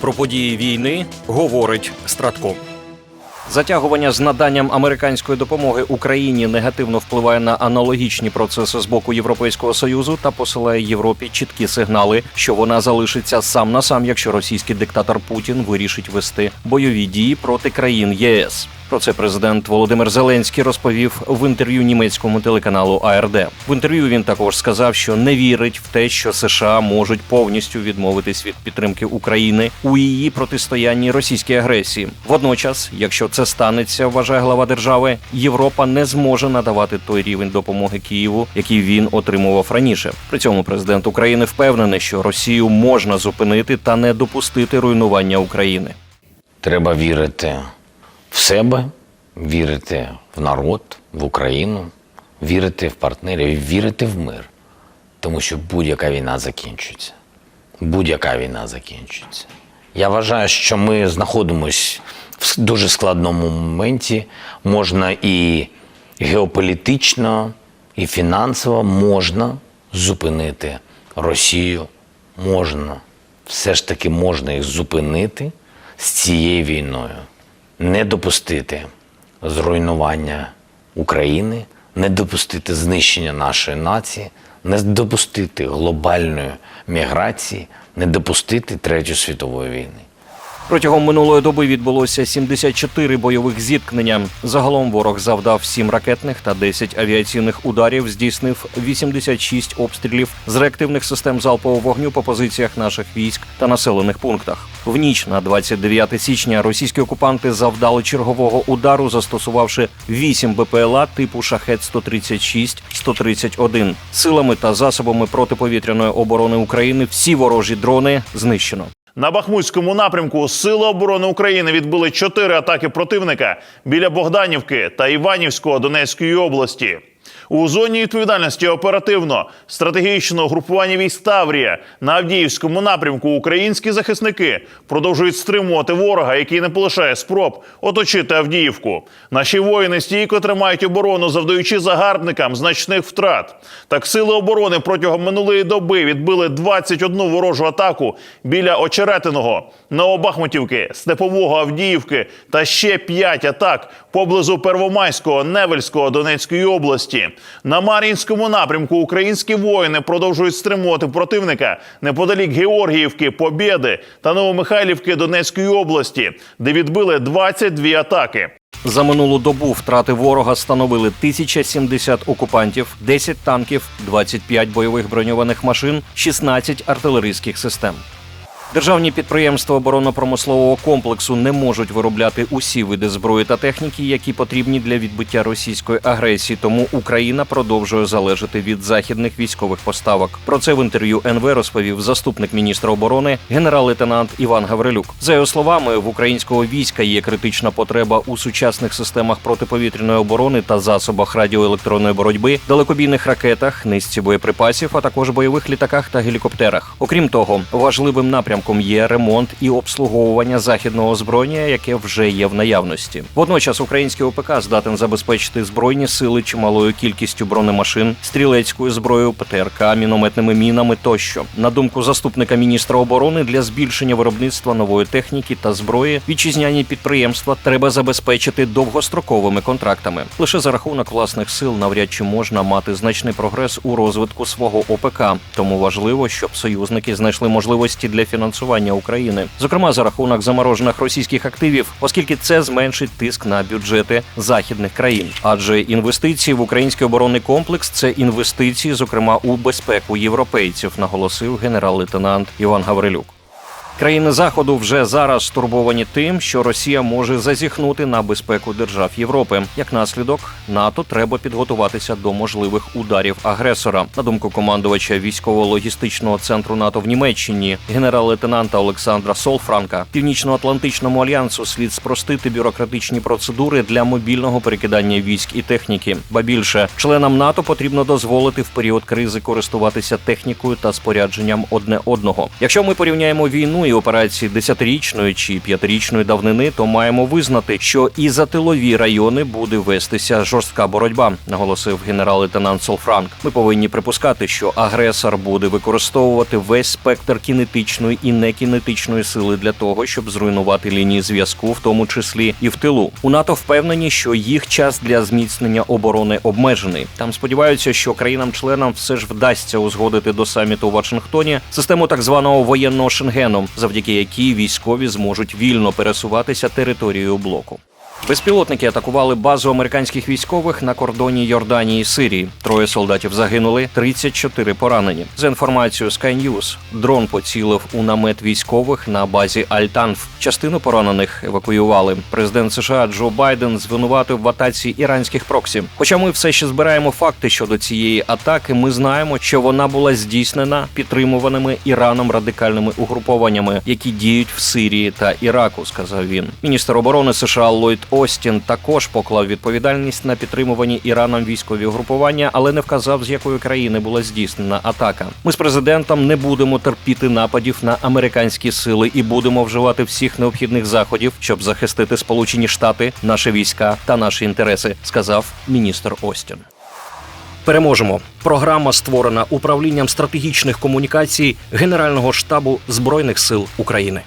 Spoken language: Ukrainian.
Про події війни говорить Стратко. Затягування з наданням американської допомоги Україні негативно впливає на аналогічні процеси з боку Європейського союзу та посилає Європі чіткі сигнали, що вона залишиться сам на сам, якщо російський диктатор Путін вирішить вести бойові дії проти країн ЄС. Про це президент Володимир Зеленський розповів в інтерв'ю німецькому телеканалу АРД. В інтерв'ю він також сказав, що не вірить в те, що США можуть повністю відмовитись від підтримки України у її протистоянні російській агресії. Водночас, якщо це станеться, вважає глава держави, Європа не зможе надавати той рівень допомоги Києву, який він отримував раніше. При цьому президент України впевнений, що Росію можна зупинити та не допустити руйнування України. Треба вірити себе, вірити в народ, в Україну, вірити в партнерів, вірити в мир. Тому що будь-яка війна закінчиться. Будь-яка війна закінчиться. Я вважаю, що ми знаходимось в дуже складному моменті. Можна і геополітично, і фінансово можна зупинити Росію. Можна. Все ж таки можна їх зупинити з цією війною не допустити зруйнування України, не допустити знищення нашої нації, не допустити глобальної міграції, не допустити Третьої світової війни. Протягом минулої доби відбулося 74 бойових зіткнення. Загалом ворог завдав 7 ракетних та 10 авіаційних ударів, здійснив 86 обстрілів з реактивних систем залпового вогню по позиціях наших військ та населених пунктах. В ніч на 29 січня російські окупанти завдали чергового удару, застосувавши 8 БПЛА типу шахет 136 131 Силами та засобами протиповітряної оборони України всі ворожі дрони знищено. На Бахмутському напрямку Сили оборони України відбили чотири атаки противника біля Богданівки та Іванівського Донецької області. У зоні відповідальності оперативно стратегічного групування військ Таврія на Авдіївському напрямку українські захисники продовжують стримувати ворога, який не полишає спроб оточити Авдіївку. Наші воїни стійко тримають оборону, завдаючи загарбникам значних втрат. Так сили оборони протягом минулої доби відбили 21 ворожу атаку біля Очеретиного, Новобахмутівки, Степового Авдіївки та ще 5 атак поблизу Первомайського, Невельського Донецької області. На Мар'їнському напрямку українські воїни продовжують стримувати противника неподалік Георгіївки, Побєди та Новомихайлівки Донецької області, де відбили 22 атаки. За минулу добу втрати ворога становили 1070 окупантів, 10 танків, 25 бойових броньованих машин, 16 артилерійських систем. Державні підприємства оборонно-промислового комплексу не можуть виробляти усі види зброї та техніки, які потрібні для відбиття російської агресії. Тому Україна продовжує залежати від західних військових поставок. Про це в інтерв'ю НВ розповів заступник міністра оборони генерал-лейтенант Іван Гаврилюк. За його словами, в українського війська є критична потреба у сучасних системах протиповітряної оборони та засобах радіоелектронної боротьби, далекобійних ракетах, низці боєприпасів, а також бойових літаках та гелікоптерах. Окрім того, важливим напрямком є ремонт і обслуговування західного озброєння, яке вже є в наявності. Водночас український ОПК здатен забезпечити збройні сили чималою кількістю бронемашин, стрілецькою зброєю, ПТРК, мінометними мінами тощо. На думку заступника міністра оборони, для збільшення виробництва нової техніки та зброї вітчизняні підприємства треба забезпечити довгостроковими контрактами. Лише за рахунок власних сил навряд чи можна мати значний прогрес у розвитку свого ОПК. Тому важливо, щоб союзники знайшли можливості для фінансування України, зокрема за рахунок заморожених російських активів, оскільки це зменшить тиск на бюджети західних країн. Адже інвестиції в український оборонний комплекс це інвестиції, зокрема у безпеку європейців, наголосив генерал-лейтенант Іван Гаврилюк. Країни заходу вже зараз стурбовані тим, що Росія може зазіхнути на безпеку держав Європи. Як наслідок, НАТО треба підготуватися до можливих ударів агресора. На думку командувача військово-логістичного центру НАТО в Німеччині, генерал-лейтенанта Олександра Солфранка, північно-атлантичному альянсу слід спростити бюрократичні процедури для мобільного перекидання військ і техніки. Ба більше членам НАТО потрібно дозволити в період кризи користуватися технікою та спорядженням одне одного. Якщо ми порівняємо війну, самої операції десятирічної чи п'ятирічної давнини, то маємо визнати, що і за тилові райони буде вестися жорстка боротьба, наголосив генерал-лейтенант Солфранк. Ми повинні припускати, що агресор буде використовувати весь спектр кінетичної і некінетичної сили для того, щоб зруйнувати лінії зв'язку, в тому числі і в тилу. У НАТО впевнені, що їх час для зміцнення оборони обмежений. Там сподіваються, що країнам-членам все ж вдасться узгодити до саміту у Вашингтоні систему так званого воєнного шенгену, завдяки якій військові зможуть вільно пересуватися територією блоку. Безпілотники атакували базу американських військових на кордоні Йорданії і Сирії. Троє солдатів загинули, 34 поранені. За інформацією Sky News, дрон поцілив у намет військових на базі Альтанф. Частину поранених евакуювали. Президент США Джо Байден звинуватив в атаці іранських проксі. Хоча ми все ще збираємо факти щодо цієї атаки, ми знаємо, що вона була здійснена підтримуваними Іраном радикальними угрупованнями, які діють в Сирії та Іраку, сказав він. Міністр оборони США Ллойд Остін також поклав відповідальність на підтримувані Іраном військові угрупування, але не вказав, з якої країни була здійснена атака. Ми з президентом не будемо терпіти нападів на американські сили і будемо вживати всіх необхідних заходів, щоб захистити Сполучені Штати, наші війська та наші інтереси, сказав міністр Остін. Переможемо. Програма створена управлінням стратегічних комунікацій Генерального штабу збройних сил України.